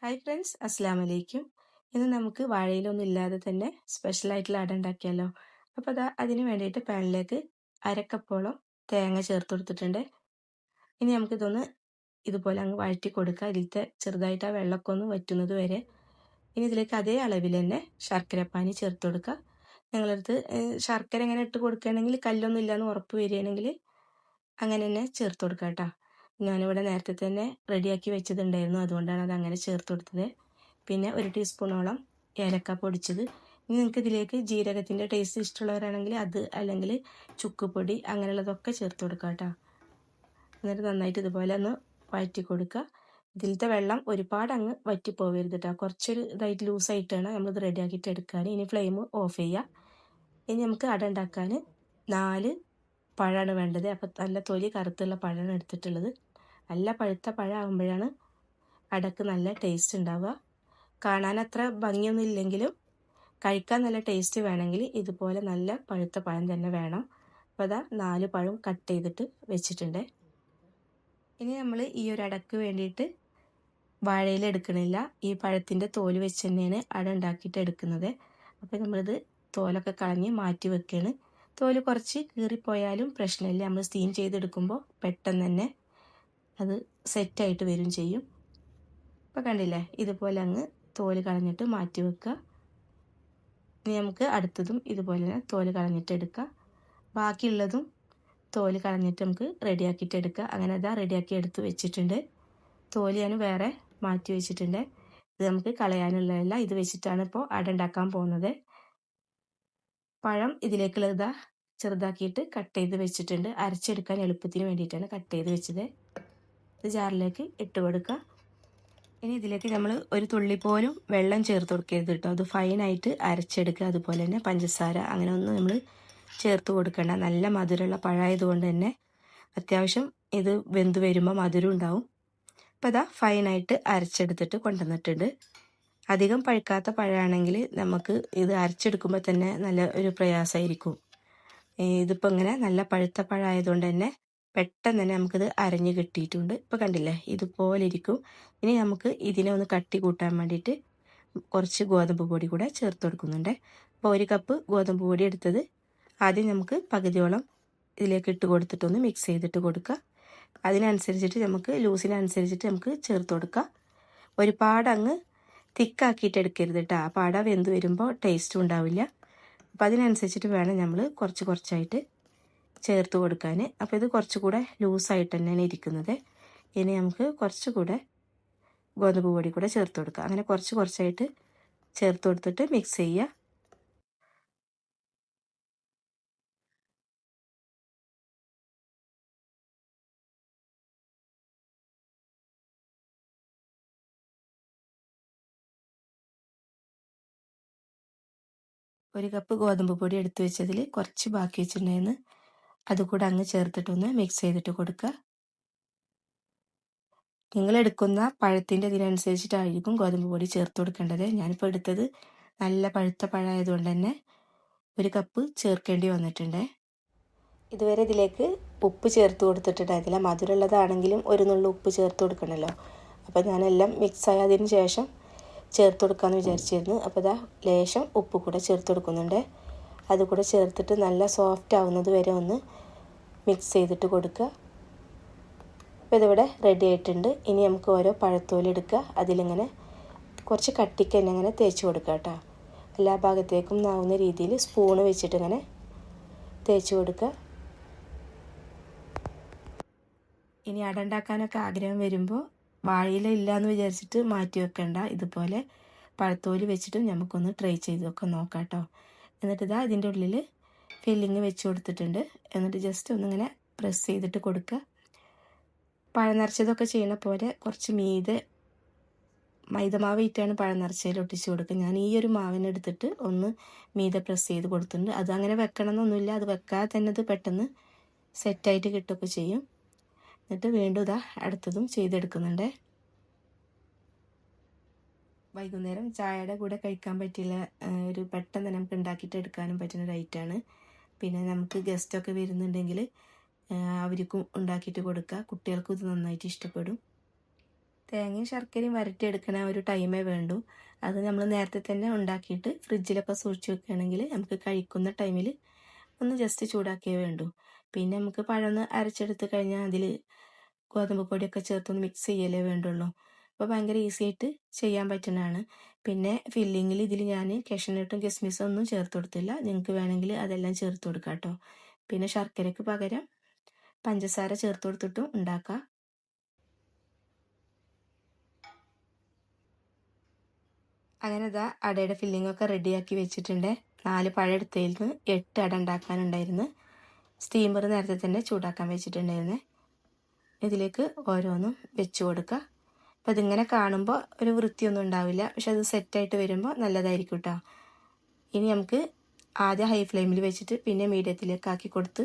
Hi friends അസ്സാം വലൈക്കും ഇന്ന് നമുക്ക് വാഴയിലൊന്നും ഇല്ലാതെ തന്നെ സ്പെഷ്യലായിട്ടുള്ള അട ഉണ്ടാക്കിയാലോ? അപ്പോൾ അതാ അതിന് വേണ്ടിയിട്ട് പാനിലേക്ക് അരക്കപ്പോളം തേങ്ങ ചേർത്ത് കൊടുത്തിട്ടുണ്ട്. ഇനി നമുക്കിതൊന്ന് ഇതുപോലെ അങ്ങ് വഴറ്റി കൊടുക്കുക ഇതിലത്തെ ചെറുതായിട്ട് ആ വെള്ളമൊക്കെ ഒന്ന് വറ്റുന്നത് വരെ. ഇനി ഇതിലേക്ക് അതേ അളവിൽ തന്നെ ശർക്കരപ്പാനി ചേർത്ത് കൊടുക്കുക. ഞങ്ങളടുത്ത് ശർക്കര എങ്ങനെ ഇട്ട് കൊടുക്കുകയാണെങ്കിൽ കല്ലൊന്നും ഇല്ലയെന്ന് ഉറപ്പ് വരികയാണെങ്കിൽ അങ്ങനെ തന്നെ ചേർത്ത് കൊടുക്കുക കേട്ടോ. ഞാനിവിടെ നേരത്തെ തന്നെ റെഡിയാക്കി വെച്ചതുണ്ടായിരുന്നു. അതുകൊണ്ടാണ് അത് അങ്ങനെ ചേർത്ത് കൊടുത്തത്. പിന്നെ ഒരു ടീസ്പൂണോളം ഏലക്ക പൊടിച്ചത്. ഇനി നിങ്ങൾക്ക് ഇതിലേക്ക് ജീരകത്തിന്റെ ടേസ്റ്റ് ഇഷ്ടമുള്ളവരാണെങ്കിൽ അത് അല്ലെങ്കിൽ ചുക്കുപൊടി അങ്ങനെയുള്ളതൊക്കെ ചേർത്ത് കൊടുക്കുക കേട്ടോ. എന്നിട്ട് നന്നായിട്ട് ഇതുപോലെ ഒന്ന് വഴറ്റി കൊടുക്കുക. ഇതിലത്തെ വെള്ളം ഒരുപാട് അങ്ങ് വറ്റിപ്പോവരുത് കേട്ടോ. കുറച്ചൊരു ഇതായിട്ട് ലൂസായിട്ടാണ് നമ്മളിത് റെഡിയാക്കിയിട്ട് എടുക്കാൻ. ഇനി ഫ്ലെയിം ഓഫ് ചെയ്യുക. ഇനി നമുക്ക് അട ഉണ്ടാക്കാൻ നാല് പഴമാണ് വേണ്ടത്. അപ്പം നല്ല തൊലി കറുത്തുള്ള പഴമാണ് എടുത്തിട്ടുള്ളത്. നല്ല പഴുത്ത പഴമാകുമ്പോഴാണ് അടക്ക് നല്ല ടേസ്റ്റ് ഉണ്ടാവുക. കാണാൻ അത്ര ഭംഗിയൊന്നും ഇല്ലെങ്കിലും കഴിക്കാൻ നല്ല ടേസ്റ്റ് വേണമെങ്കിൽ ഇതുപോലെ നല്ല പഴുത്ത പഴം തന്നെ വേണം. അപ്പോൾ അതാ നാല് പഴം കട്ട് ചെയ്തിട്ട് വെച്ചിട്ടുണ്ട്. ഇനി നമ്മൾ ഈ ഒരു അടക്ക് വേണ്ടിയിട്ട് വാഴയിൽ എടുക്കണില്ല. ഈ പഴത്തിന്റെ തോൽ വെച്ച് തന്നെയാണ് അട ഉണ്ടാക്കിയിട്ട് എടുക്കുന്നത്. അപ്പോൾ നമ്മളിത് തോലൊക്കെ കളഞ്ഞ് മാറ്റി വെക്കുകയാണ് തോൽ കുറച്ച് കീറിപ്പോയാലും പ്രശ്നമില്ല. നമ്മൾ സ്റ്റീം ചെയ്തെടുക്കുമ്പോൾ പെട്ടെന്ന് തന്നെ അത് സെറ്റായിട്ട് വരും ചെയ്യും. ഇപ്പോൾ കണ്ടില്ലേ ഇതുപോലെ അങ്ങ് തോൽ കളഞ്ഞിട്ട് മാറ്റി വെക്കുക. ഇനി നമുക്ക് അടുത്തതും ഇതുപോലെ തന്നെ തോൽ കളഞ്ഞിട്ട് എടുക്കുക. ബാക്കിയുള്ളതും തോൽ കളഞ്ഞിട്ട് നമുക്ക് റെഡിയാക്കിയിട്ട് എടുക്കുക. അങ്ങനെ അതാ റെഡിയാക്കി എടുത്ത് വെച്ചിട്ടുണ്ട്. തോൽ ഞാൻ വേറെ മാറ്റി വെച്ചിട്ടുണ്ട്. ഇത് നമുക്ക് കളയാനുള്ളതല്ല ഇത് വെച്ചിട്ടാണ് ഇപ്പോൾ അട ഉണ്ടാക്കാൻ പോകുന്നത്. പഴം ഇതിലേക്കുള്ളത് ചെറുതാക്കിയിട്ട് കട്ട് ചെയ്ത് വെച്ചിട്ടുണ്ട്. അരച്ചെടുക്കാൻ എളുപ്പത്തിന് വേണ്ടിയിട്ടാണ് കട്ട് ചെയ്ത് വെച്ചത്. ഇത് ജാറിലേക്ക് ഇട്ട് കൊടുക്കുക ഇനി ഇതിലേക്ക് നമ്മൾ ഒരു തുള്ളി പോലും വെള്ളം ചേർത്ത് കൊടുക്കരുത് കേട്ടോ. അത് ഫൈനായിട്ട് അരച്ചെടുക്കുക. അതുപോലെ തന്നെ പഞ്ചസാര അങ്ങനെ ഒന്നും നമ്മൾ ചേർത്ത് കൊടുക്കണ്ട. നല്ല മധുരമുള്ള പഴമായതുകൊണ്ട് തന്നെ അത്യാവശ്യം ഇത് വെന്ത് വരുമ്പോൾ മധുരം ഉണ്ടാവും. അപ്പോൾ അതാ ഫൈനായിട്ട് അരച്ചെടുത്തിട്ട് കൊണ്ടുവന്നിട്ടുണ്ട്. അധികം പഴുക്കാത്ത പഴമാണെങ്കിൽ നമുക്ക് ഇത് അരച്ചെടുക്കുമ്പോൾ തന്നെ നല്ല ഒരു പ്രയാസമായിരിക്കും. ഇതിപ്പോൾ ഇങ്ങനെ നല്ല പഴുത്ത പഴമായതുകൊണ്ട് തന്നെ പെട്ടെന്ന് തന്നെ നമുക്കിത് അരഞ്ഞ് കിട്ടിയിട്ടുണ്ട്. ഇപ്പോൾ കണ്ടില്ലേ? ഇതുപോലെ ഇരിക്കും ഇനി നമുക്ക് ഇതിനെ ഒന്ന് കട്ടി കൂട്ടാൻ വേണ്ടിയിട്ട് കുറച്ച് ഗോതമ്പ് പൊടി കൂടെ ചേർത്ത് കൊടുക്കുന്നുണ്ട്. അപ്പോൾ ഒരു കപ്പ് ഗോതമ്പ് പൊടി എടുത്തത് ആദ്യം നമുക്ക് പകുതിയോളം ഇതിലേക്ക് ഇട്ട് കൊടുത്തിട്ടൊന്ന് മിക്സ് ചെയ്തിട്ട് കൊടുക്കുക. അതിനനുസരിച്ചിട്ട് നമുക്ക് ലൂസിനനുസരിച്ചിട്ട് നമുക്ക് ചേർത്ത് കൊടുക്കുക. ഒരുപാട് അങ്ങ് തിക്കാക്കിയിട്ട് എടുക്കരുത് കേട്ടോ ആ പാട വെന്ത് വരുമ്പോൾ ടേസ്റ്റും ഉണ്ടാവില്ല. അപ്പോൾ അതിനനുസരിച്ചിട്ട് വേണം നമ്മൾ കുറച്ച് കുറച്ചായിട്ട് ചേർത്ത് കൊടുക്കാൻ. അപ്പോൾ ഇത് കുറച്ചുകൂടെ ലൂസായിട്ട് തന്നെയാണ് ഇരിക്കുന്നത്. ഇനി നമുക്ക് കുറച്ചുകൂടെ ഗോതമ്പ് പൊടി കൂടെ ചേർത്ത് കൊടുക്കുക അങ്ങനെ കുറച്ച് കുറച്ചായിട്ട് ചേർത്ത് കൊടുത്തിട്ട് മിക്സ് ചെയ്യുക. ഒരു കപ്പ് ഗോതമ്പ് പൊടി എടുത്തു വെച്ചതിൽ കുറച്ച് ബാക്കി വെച്ചിട്ടുണ്ടായിരുന്നു. അതുകൂടെ അങ്ങ് ചേർത്തിട്ടൊന്ന് മിക്സ് ചെയ്തിട്ട് കൊടുക്കുക. നിങ്ങൾ എടുക്കുന്ന പഴത്തിന്റെ ഇതിനനുസരിച്ചിട്ടായിരിക്കും ഗോതമ്പ് പൊടി ചേർത്ത് കൊടുക്കേണ്ടത്. ഞാനിപ്പോൾ എടുത്തത് നല്ല പഴുത്ത പഴമായതുകൊണ്ട് തന്നെ ഒരു കപ്പ് ചേർക്കേണ്ടി വന്നിട്ടുണ്ട്. ഇതുവരെ ഇതിലേക്ക് ഉപ്പ് ചേർത്ത് കൊടുത്തിട്ടുണ്ടായിരുന്നില്ല മധുരമുള്ളതാണെങ്കിലും ഒരു നുള്ളു ഉപ്പ് ചേർത്ത് കൊടുക്കണമല്ലോ. അപ്പോൾ ഞാനെല്ലാം മിക്സ് ആയതിന് ശേഷം ചേർത്ത് കൊടുക്കാമെന്ന് വിചാരിച്ചിരുന്നു. അപ്പോൾ ഇതാ ലേശം ഉപ്പ് കൂടെ ചേർത്ത് കൊടുക്കുന്നുണ്ട്. അതുകൂടെ ചേർത്തിട്ട് നല്ല സോഫ്റ്റ് ആവുന്നത് വരെ ഒന്ന് മിക്സ് ചെയ്തിട്ട് കൊടുക്കുക. അപ്പോൾ ഇതിവിടെ റെഡി ആയിട്ടുണ്ട്. ഇനി നമുക്ക് ഓരോ പഴത്തോലി എടുക്കുക. അതിലിങ്ങനെ കുറച്ച് കട്ടിക്ക് തന്നെ അങ്ങനെ തേച്ച് കൊടുക്കുക കേട്ടോ. എല്ലാ ഭാഗത്തേക്കും നാവുന്ന രീതിയിൽ സ്പൂണ് വെച്ചിട്ട് ഇങ്ങനെ തേച്ച് കൊടുക്കുക. ഇനി അടണ്ടാക്കാനൊക്കെ ആഗ്രഹം വരുമ്പോൾ വാഴയില ഇല്ല എന്ന് വിചാരിച്ചിട്ട് മാറ്റി വെക്കണ്ട. ഇതുപോലെ പഴത്തോലി വെച്ചിട്ട് നമുക്കൊന്ന് ട്രൈ ചെയ്തൊക്കെ നോക്കാം കേട്ടോ. എന്നിട്ട് ഇതാ ഇതിന്റെ ഉള്ളിൽ ഫില്ലിങ് വെച്ച് കൊടുത്തിട്ടുണ്ട്. എന്നിട്ട് ജസ്റ്റ് ഒന്നിങ്ങനെ പ്രസ് ചെയ്തിട്ട് കൊടുക്കുക പഴം നിറച്ചതൊക്കെ ചെയ്യുന്ന പോലെ കുറച്ച് മീതെ മൈദമാവ് ഇട്ടാണ് പഴം നിറച്ചതിൽ ഒട്ടിച്ച് കൊടുക്കുക ഞാൻ ഈ ഒരു മാവിനെടുത്തിട്ട് ഒന്ന് മീതെ പ്രസ് ചെയ്ത് കൊടുത്തിട്ടുണ്ട്. അത് അങ്ങനെ വെക്കണം എന്നൊന്നുമില്ല അത് വെക്കാതെ തന്നെ അത് പെട്ടെന്ന് സെറ്റായിട്ട് കിട്ടുകയൊക്കെ ചെയ്യും. എന്നിട്ട് വീണ്ടും ഇതാ അടുത്തതും ചെയ്തെടുക്കുന്നുണ്ട്. വൈകുന്നേരം ചായയുടെ കൂടെ കഴിക്കാൻ പറ്റില്ല ഒരു പെട്ടെന്ന് നമുക്ക് ഉണ്ടാക്കിയിട്ട് എടുക്കാനും പറ്റുന്ന ഒരു ഐറ്റമാണ് പിന്നെ നമുക്ക് ഗസ്റ്റൊക്കെ വരുന്നുണ്ടെങ്കിൽ അവർക്കും ഉണ്ടാക്കിയിട്ട് കൊടുക്കുക. കുട്ടികൾക്കും ഇത് നന്നായിട്ട് ഇഷ്ടപ്പെടും. തേങ്ങയും ശർക്കരയും വരട്ടിയെടുക്കണ ഒരു ടൈമേ വേണ്ടൂ. അത് നമ്മൾ നേരത്തെ തന്നെ ഉണ്ടാക്കിയിട്ട് ഫ്രിഡ്ജിലൊക്കെ സൂക്ഷിച്ച് വെക്കുകയാണെങ്കിൽ നമുക്ക് കഴിക്കുന്ന ടൈമിൽ ഒന്ന് ജസ്റ്റ് ചൂടാക്കിയേ വേണ്ടൂ. പിന്നെ നമുക്ക് പഴം അരച്ചെടുത്ത് കഴിഞ്ഞാൽ അതിൽ ഗോതമ്പ് പൊടിയൊക്കെ ചേർത്തൊന്ന് മിക്സ് ചെയ്യലേ വേണ്ടുള്ളൂ. അപ്പോൾ ഭയങ്കര ഈസി ആയിട്ട് ചെയ്യാൻ പറ്റുന്നതാണ്. പിന്നെ ഫില്ലിങ്ങിൽ ഇതിൽ ഞാൻ കഷ്നട്ടും കിസ്മിസും ഒന്നും ചേർത്ത് കൊടുത്തില്ല. നിങ്ങൾക്ക് വേണമെങ്കിൽ അതെല്ലാം ചേർത്ത് കൊടുക്കാം കേട്ടോ പിന്നെ ശർക്കരയ്ക്ക് പകരം പഞ്ചസാര ചേർത്ത് കൊടുത്തിട്ടും ഉണ്ടാക്കാം. അങ്ങനെ ഇതാ അടയുടെ ഫില്ലിംഗ് ഒക്കെ റെഡിയാക്കി വെച്ചിട്ടുണ്ട്. നാല് പഴം എടുത്തതിൽ നിന്ന് എട്ട് അട ഉണ്ടാക്കാനുണ്ടായിരുന്നു. സ്റ്റീമർ നേരത്തെ തന്നെ ചൂടാക്കാൻ വെച്ചിട്ടുണ്ടായിരുന്നു. ഇതിലേക്ക് ഓരോന്നും വെച്ച് കൊടുക്കുക അപ്പോൾ ഇതിങ്ങനെ കാണുമ്പോൾ ഒരു വൃത്തിയൊന്നും ഉണ്ടാവില്ല. പക്ഷെ അത് സെറ്റായിട്ട് വരുമ്പോൾ നല്ലതായിരിക്കും കേട്ടോ ഇനി നമുക്ക് ആദ്യം ഹൈ ഫ്ലെയിമിൽ വെച്ചിട്ട് പിന്നെ മീഡിയത്തിലേക്ക് ആക്കി കൊടുത്ത്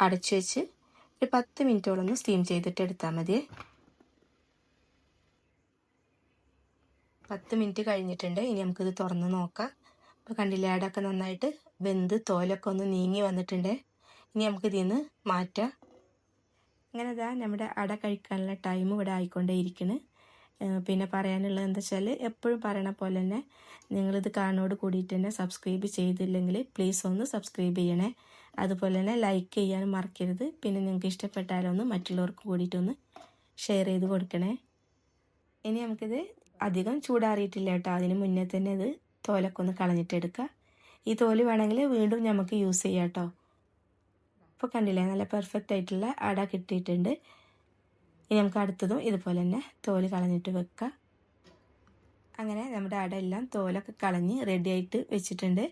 അടച്ചു വെച്ച് ഒരു പത്ത് മിനിറ്റോളം ഒന്ന് സ്റ്റീം ചെയ്തിട്ട് എടുത്താൽ മതിയേ. പത്ത് മിനിറ്റ് കഴിഞ്ഞിട്ടുണ്ട്. ഇനി നമുക്കിത് തുറന്ന് നോക്കാം. അപ്പോൾ കണ്ടില്ലേ അടൊക്കെ നന്നായിട്ട് വെന്ത് തോലൊക്കെ ഒന്ന് നീങ്ങി വന്നിട്ടുണ്ട്. ഇനി നമുക്ക് ഇതിൽ നിന്ന് മാറ്റാം. അങ്ങനെ ഇതാ നമ്മുടെ അട കഴിക്കാനുള്ള ടൈം ഇവിടെ ആയിക്കൊണ്ടേ ഇരിക്കുന്നു പിന്നെ പറയാനുള്ളത് എന്താ വെച്ചാൽ എപ്പോഴും പറയണ പോലെ തന്നെ നിങ്ങളിത് കാണോട് കൂടിയിട്ട് തന്നെ സബ്സ്ക്രൈബ് ചെയ്തില്ലെങ്കിൽ പ്ലീസ് ഒന്ന് സബ്സ്ക്രൈബ് ചെയ്യണേ. അതുപോലെ തന്നെ ലൈക്ക് ചെയ്യാനും മറക്കരുത്. പിന്നെ നിങ്ങൾക്ക് ഇഷ്ടപ്പെട്ടാലൊന്ന് മറ്റുള്ളവർക്ക് കൂടിയിട്ടൊന്ന് ഷെയർ ചെയ്ത് കൊടുക്കണേ. ഇനി നമുക്കിത് അധികം ചൂടാറിയിട്ടില്ല കേട്ടോ. അതിന് മുന്നേ തന്നെ ഇത് തോലൊക്കെ ഒന്ന് കളഞ്ഞിട്ടെടുക്കുക ഈ തോൽ വേണമെങ്കിൽ വീണ്ടും നമുക്ക് യൂസ് ചെയ്യാം കേട്ടോ. ഇപ്പോൾ കണ്ടില്ലേ? നല്ല പെർഫെക്റ്റ് ആയിട്ടുള്ള അട കിട്ടിയിട്ടുണ്ട്. ഇനി നമുക്ക് അടുത്തതും ഇതുപോലെ തന്നെ തോൽ കളഞ്ഞിട്ട് വെക്കുക അങ്ങനെ നമ്മുടെ അട എല്ലാം തോലൊക്കെ കളഞ്ഞ് റെഡി ആയിട്ട് വെച്ചിട്ടുണ്ട്.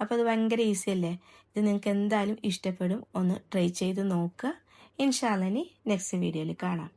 അപ്പോൾ അത് ഭയങ്കര ഈസി അല്ലേ? ഇത് നിങ്ങൾക്ക് എന്തായാലും ഇഷ്ടപ്പെടും. ഒന്ന് ട്രൈ ചെയ്ത് നോക്കുക. ഇൻഷാല്ലനി നെക്സ്റ്റ് വീഡിയോയിൽ കാണാം.